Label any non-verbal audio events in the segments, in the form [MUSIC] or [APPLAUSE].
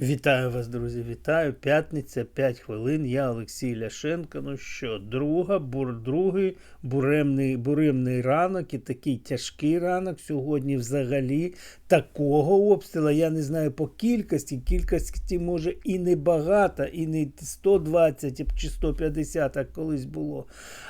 Вітаю вас, друзі, вітаю. П'ятниця, 5 хвилин. Я Олексій Ляшенко. Ну що, друга, бур, другий буремний, буремний ранок і такий тяжкий ранок. Сьогодні взагалі такого обстрілу, я не знаю по кількості. Кількості може і не багато, і не 120 чи 150, як колись було.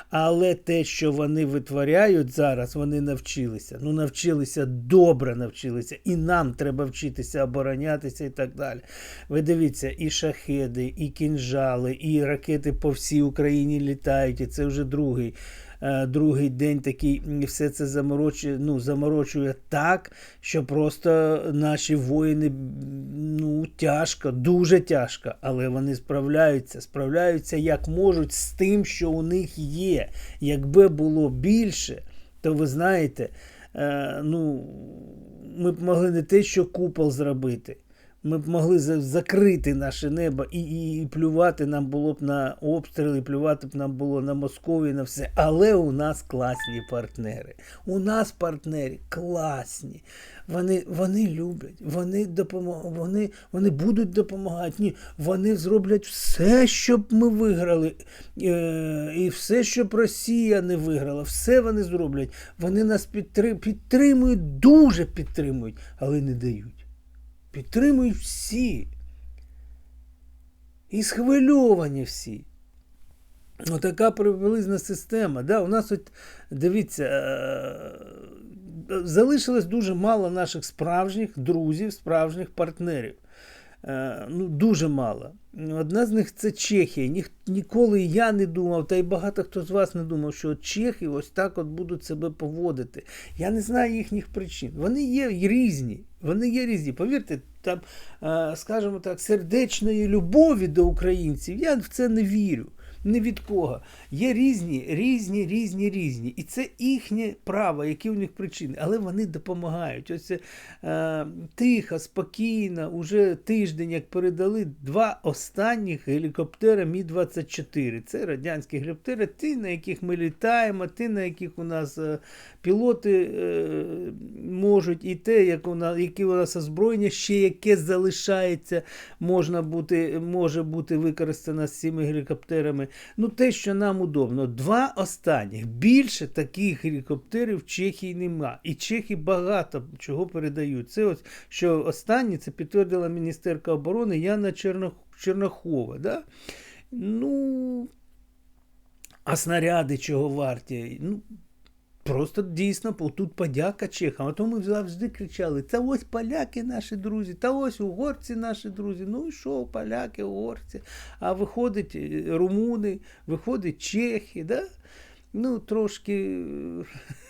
Але те, що вони витворяють зараз, вони навчилися. Ну, навчилися добре навчилися. І нам треба вчитися оборонятися і так далі. Ви дивіться, і шахеди, і кінжали, і ракети по всій Україні літають. І це вже другий. е, Другий день такий все це заморочує, ну, заморочує так, що просто наші воїни ну, тяжко, дуже тяжко, але вони справляються, справляються як можуть з тим, що у них є. Якби було більше, то ви знаєте, е, ну, ми б могли не те, що купол зробити. Ми б могли закрити наше небо і, і, і плювати нам було б на обстріли, плювати б нам було на Московію, на все. Але у нас класні партнери. У нас партнери класні. Вони, вони люблять, вони допомагають, вони, вони будуть допомагати. Ні, вони зроблять все, щоб ми виграли. Е, і все, щоб Росія не виграла, все вони зроблять. Вони нас підтри- підтримують, дуже підтримують, але не дають. Підтримують всі. І схвильовані всі. Отака приблизна система. Да, у нас от, дивіться, е, залишилось дуже мало наших справжніх друзів, справжніх партнерів. Е, Ну, дуже мало. Одна з них це Чехія. Ні, ніколи я не думав, та й багато хто з вас не думав, що чехи ось так от будуть себе поводити. Я не знаю їхніх причин. Вони є різні. Вони є різні. Повірте, там, е, скажімо так, сердечної любові до українців, я в це не вірю. Ні від кого. Є різні, різні, різні, різні. І це їхнє право, які у них причини. Але вони допомагають. Ось е, тихо, спокійно, уже тиждень, як передали два останніх гелікоптери Мі-24. Це радянські гелікоптери, ті, на яких ми літаємо, ті, на яких у нас е, пілоти е, можуть, і те, як у нас, які у нас озброєння, ще яке залишається, можна бути, може бути використано з цими гелікоптерами. Ну, те, що нам удобно. Два останніх. Більше таких гелікоптерів в Чехії нема. І чехи багато чого передають. Це ось, що останнє, це підтвердила міністерка оборони Яна Чернох... Чернохова. Да? Ну, а снаряди чого варті? Ну, Просто дійсно тут подяка чехам. А то ми завжди кричали: та ось поляки наші друзі, та ось угорці наші друзі. Ну і що, поляки, угорці. А виходить е, румуни, виходить чехи. Да? Ну, трошки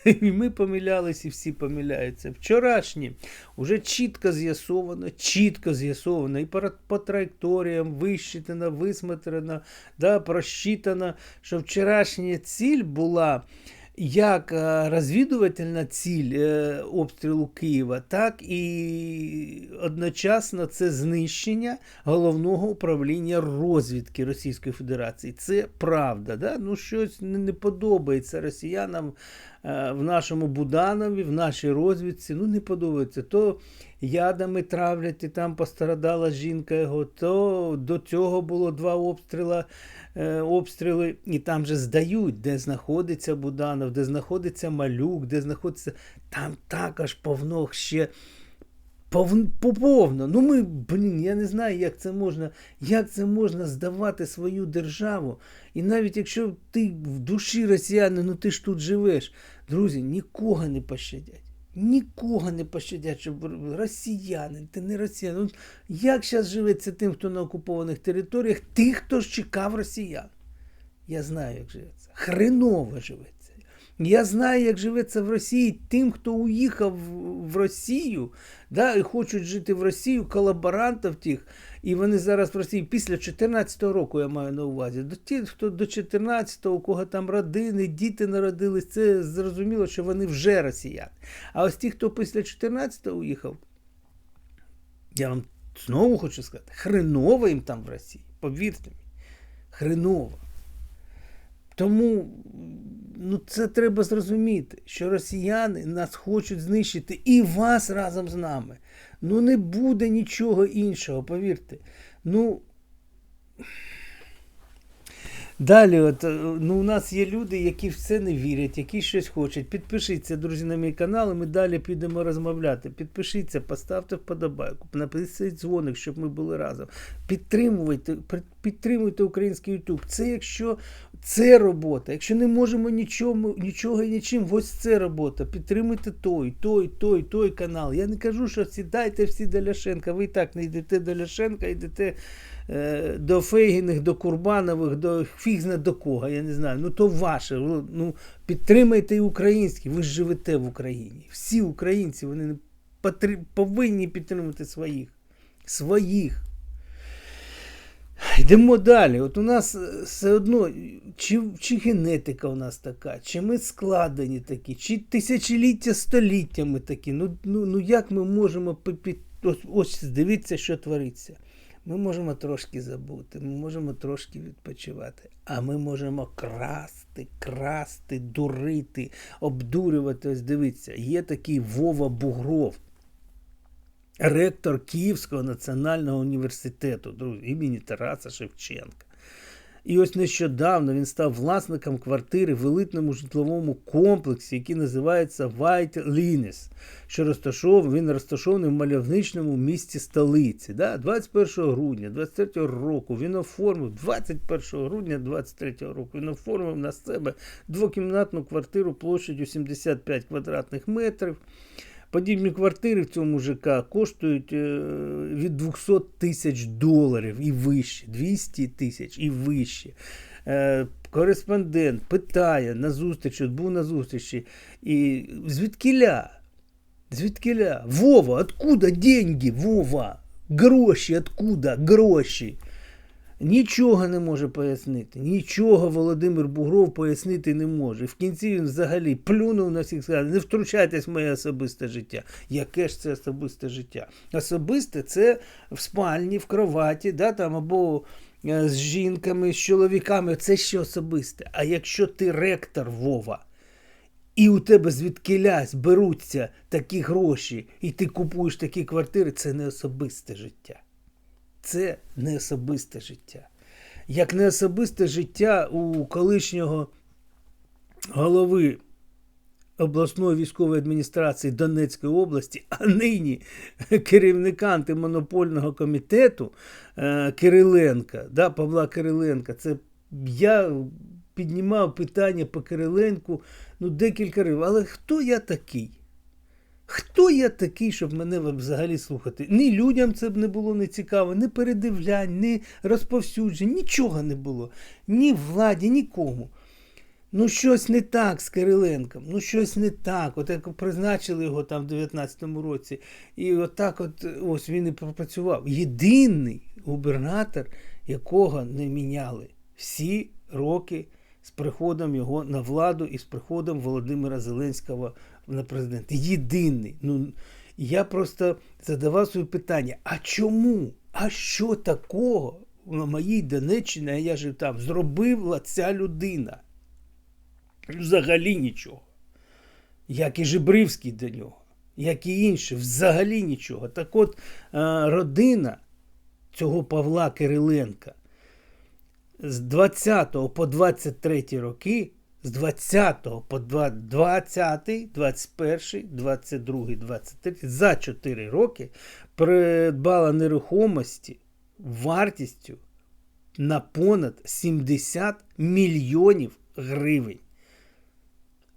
е, [LAUGHS] і ми помилялись, і всі помиляються. Вчорашні вже чітко з'ясовано, чітко з'ясовано, і по, траєкторіям вищитано, висмотрено, да, просчитано, що вчорашня ціль була як е, розвідувальна ціль е, обстрілу Києва, так і одночасно це знищення головного управління розвідки Російської Федерації. Це правда. Да? Ну, щось не подобається росіянам в нашому Буданові, в нашій розвідці. Ну, не подобається. То ядами травлять, і там пострадала жінка його, то до цього було два обстріла е, обстріли, і там же здають, де знаходиться Буданов, де знаходиться Малюк, де знаходиться. Там також повно ще. Повн, поповно. Ну ми, блін, я не знаю, як це можна, як це можна здавати свою державу. І навіть якщо ти в душі росіянин, ну ти ж тут живеш. Друзі, нікого не пощадять. Нікого не пощадять, щоб росіянин, ти не росіянин. Ну, Як зараз живеться тим, хто на окупованих територіях, тих, хто ж чекав росіян? Я знаю, як живеться. Хреново живеться. Я знаю, як живеться в Росії тим, хто уїхав в Росію, да, і хочуть жити в Росію, колаборантів тих. І вони зараз в Росії після 2014 року, я маю на увазі. До тих, хто до 14-го, у кого там родини, діти народились, це зрозуміло, що вони вже росіяни. А ось ті, хто після 14-го уїхав, я вам знову хочу сказати, хреново їм там в Росії. Повірте мені, хреново. Тому ну, це треба зрозуміти, що росіяни нас хочуть знищити і вас разом з нами. Ну не буде нічого іншого, повірте. Ну. Далі, от, е, ну, у нас є люди, які в це не вірять, які щось хочуть. Підпишіться, друзі, на мій канал, і ми далі підемо розмовляти. Підпишіться, поставте вподобайку, напишіть дзвоник, щоб ми були разом. Підтримуйте, підтримуйте український YouTube. Це якщо це робота. Якщо не можемо нічого, нічого і нічим, ось це робота. Підтримуйте той, той, той, той канал. Я не кажу, що сідайте всі до Ляшенка. Ви і так не йдете до Ляшенка, йдете. Е, до Фейгіних, до Курбанових, до фігзна до кого, я не знаю. Ну то ваше. Ну, Підтримайте і українські, ви живете в Україні. Всі українці вони повинні підтримувати своїх. Своїх. Йдемо далі. От у нас е, все одно, чи чи генетика у нас така, чи ми складені такі, чи тисячоліття століттями такі. Ну ну, ну як ми можемо ось, ось дивіться, що твориться. Ми можемо трошки забути, ми можемо трошки відпочивати, а ми можемо красти, красти, дурити, обдурювати. Ось дивіться, є такий Вова Бугров, ректор Київського національного університету друзі, імені Тараса Шевченка. І ось нещодавно він став власником квартири в елитному житловому комплексі, який називається White Linis, що розташований, він розташований в мальовничному місті столиці. Да? 21 грудня 23 року він оформив 21 грудня 23 року він оформив на себе двокімнатну квартиру площадю 75 квадратних метрів. Подібні квартири в цьому ЖК коштують е, від 200 тисяч доларів і вище, 200 тисяч і вище. Е, кореспондент питає на зустрічі, от був на зустрічі, і звідкіля? Звідкіля? Вова, откуда деньги, Вова? Гроші, откуда? Гроші? Нічого не може пояснити. Нічого Володимир Бугров пояснити не може. В кінці він взагалі плюнув на всіх сказав, не втручайтесь в моє особисте життя. Яке ж це особисте життя? Особисте це в спальні, в кроваті, да, там, або е, з жінками, з чоловіками. Це ще особисте. А якщо ти ректор Вова, і у тебе звідкилясь беруться такі гроші, і ти купуєш такі квартири, це не особисте життя це не особисте життя. Як не особисте життя у колишнього голови обласної військової адміністрації Донецької області, а нині керівника антимонопольного комітету е, Кириленка, да, Павла Кириленка, це я піднімав питання по Кириленку ну, декілька разів. Але хто я такий? Хто я такий, щоб мене взагалі слухати? Ні людям це б не було не цікаво, ні передивлянь, ні розповсюджень, нічого не було. Ні владі, нікому. Ну, щось не так з Кириленком, ну щось не так. От як призначили його там в 19-му році, і отак от ось він і пропрацював. Єдиний губернатор, якого не міняли всі роки з приходом його на владу і з приходом Володимира Зеленського на президента. Єдиний. Ну, Я просто задавав своє питання: а чому? А що такого на моїй Донеччині, а я жив там, зробила ця людина? Взагалі нічого. Як і Жибривський до нього, як і інші, взагалі нічого. Так от родина цього Павла Кириленка з 20 по 23 роки з 20 по 20, 21, 22, 23 за 4 роки придбала нерухомості вартістю на понад 70 мільйонів гривень.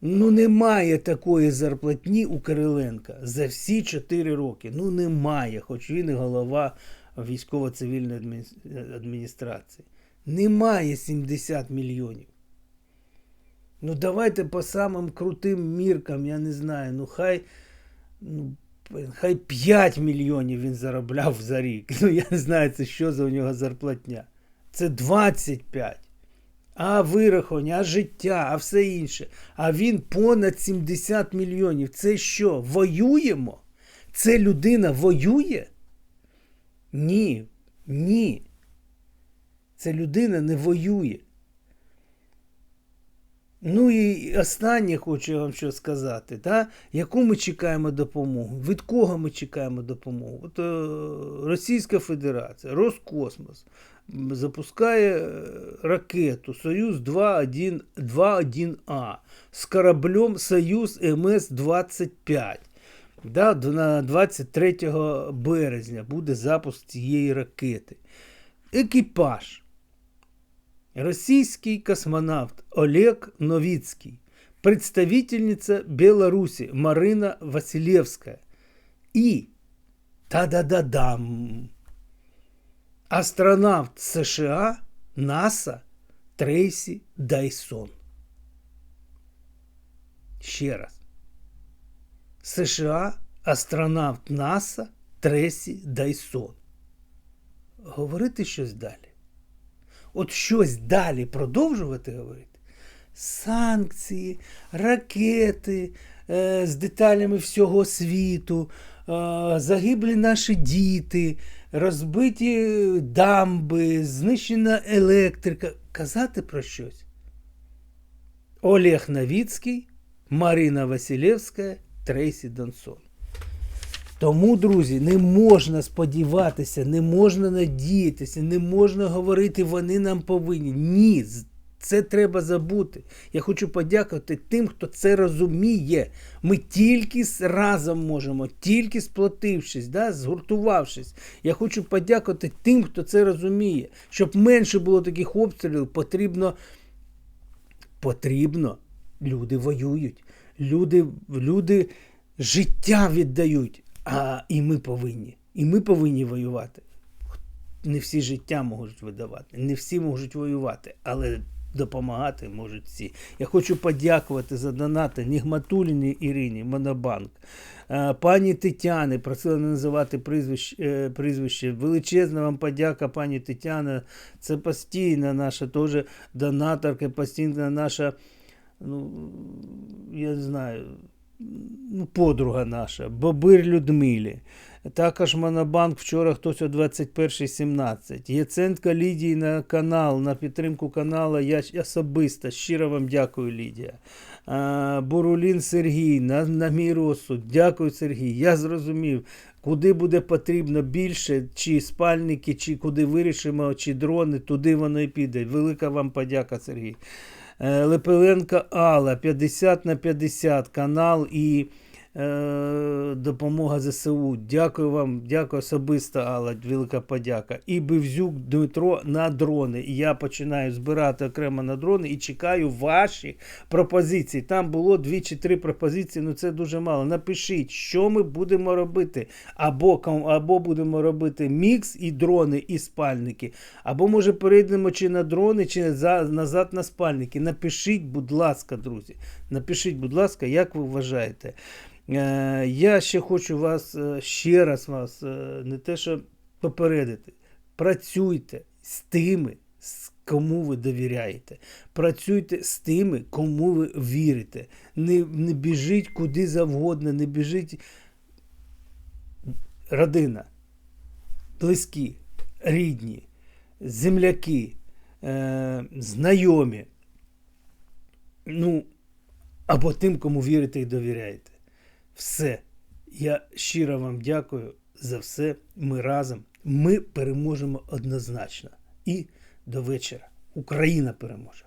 Ну, немає такої зарплатні у Кириленка за всі 4 роки. Ну, немає, хоч він і голова військово-цивільної адміністрації. Немає 70 мільйонів. Ну, давайте по самим крутим міркам, я не знаю, ну хай ну, хай 5 мільйонів він заробляв за рік. [LAUGHS] Ну, я не знаю, це що за у нього зарплатня. Це 25. А вирахування, а життя, а все інше. А він понад 70 мільйонів. Це що? Воюємо? Це людина воює? Ні. Ні. Це людина не воює. Ну і останнє хочу я вам що сказати. Та? Яку ми чекаємо допомогу? Від кого ми чекаємо допомогу? От, е, Російська Федерація, Роскосмос запускає е, ракету Союз 2.1 2.1А з кораблем Союз МС-25. Да, на 23 березня буде запуск цієї ракети. Екіпаж. Российский космонавт Олег Новицкий, представительница Беларуси Марина Василевская и та-да-да-дам, астронавт США НАСА Трейсі Дайсон. Ще раз. США астронавт НАСА Тресі Дайсон. Говорити щось далі от щось далі продовжувати говорити. Санкції, ракети е, з деталями всього світу, е, загиблі наші діти, розбиті дамби, знищена електрика. Казати про щось. Олег Новіцький, Марина Василевська, Трейсі Донсон. Тому, друзі, не можна сподіватися, не можна надіятися, не можна говорити, вони нам повинні. Ні, це треба забути. Я хочу подякувати тим, хто це розуміє. Ми тільки разом можемо, тільки сплотившись, да, згуртувавшись. Я хочу подякувати тим, хто це розуміє. Щоб менше було таких обстрілів, потрібно потрібно. Люди воюють, люди, люди життя віддають, а і ми повинні. І ми повинні воювати. Не всі життя можуть видавати, не всі можуть воювати, але допомагати можуть всі. Я хочу подякувати за донати Нігматуліні Ірині, Монобанк, пані Тетяни, просила не називати прізвище, прізвище. Величезна вам подяка, пані Тетяна. Це постійна наша теж донаторка, постійна наша, ну, я не знаю, подруга наша, Бобир Людмилі. Також Монобанк вчора хтось о 21.17. Єценка Лідії на канал, на підтримку каналу. Я особисто щиро вам дякую, Лідія. Бурулін Сергій, на, на мій розсуд. Дякую, Сергій. Я зрозумів, куди буде потрібно більше, чи спальники, чи куди вирішимо, чи дрони, туди воно і піде. Велика вам подяка, Сергій. Е, Лепеленка Алла, 50 на 50 канал і допомога ЗСУ. Дякую вам, дякую особисто, Алла, велика подяка. І Бивзюк Дмитро на дрони. І я починаю збирати окремо на дрони і чекаю ваші пропозиції. Там було дві чи три пропозиції, ну це дуже мало. Напишіть, що ми будемо робити. Або, або будемо робити мікс і дрони, і спальники. Або може перейдемо чи на дрони, чи за, назад на спальники. Напишіть, будь ласка, друзі. Напишіть, будь ласка, як ви вважаєте. Е, я ще хочу вас е, ще раз вас е, не те, що попередити. Працюйте з тими, кому ви довіряєте. Працюйте з тими, кому ви вірите. Не, не біжіть куди завгодно, не біжіть. Родина, близькі, рідні, земляки, знайомі. Ну, або тим, кому вірите і довіряєте. Все. Я щиро вам дякую за все. Ми разом. Ми переможемо однозначно. І до вечора. Україна переможе.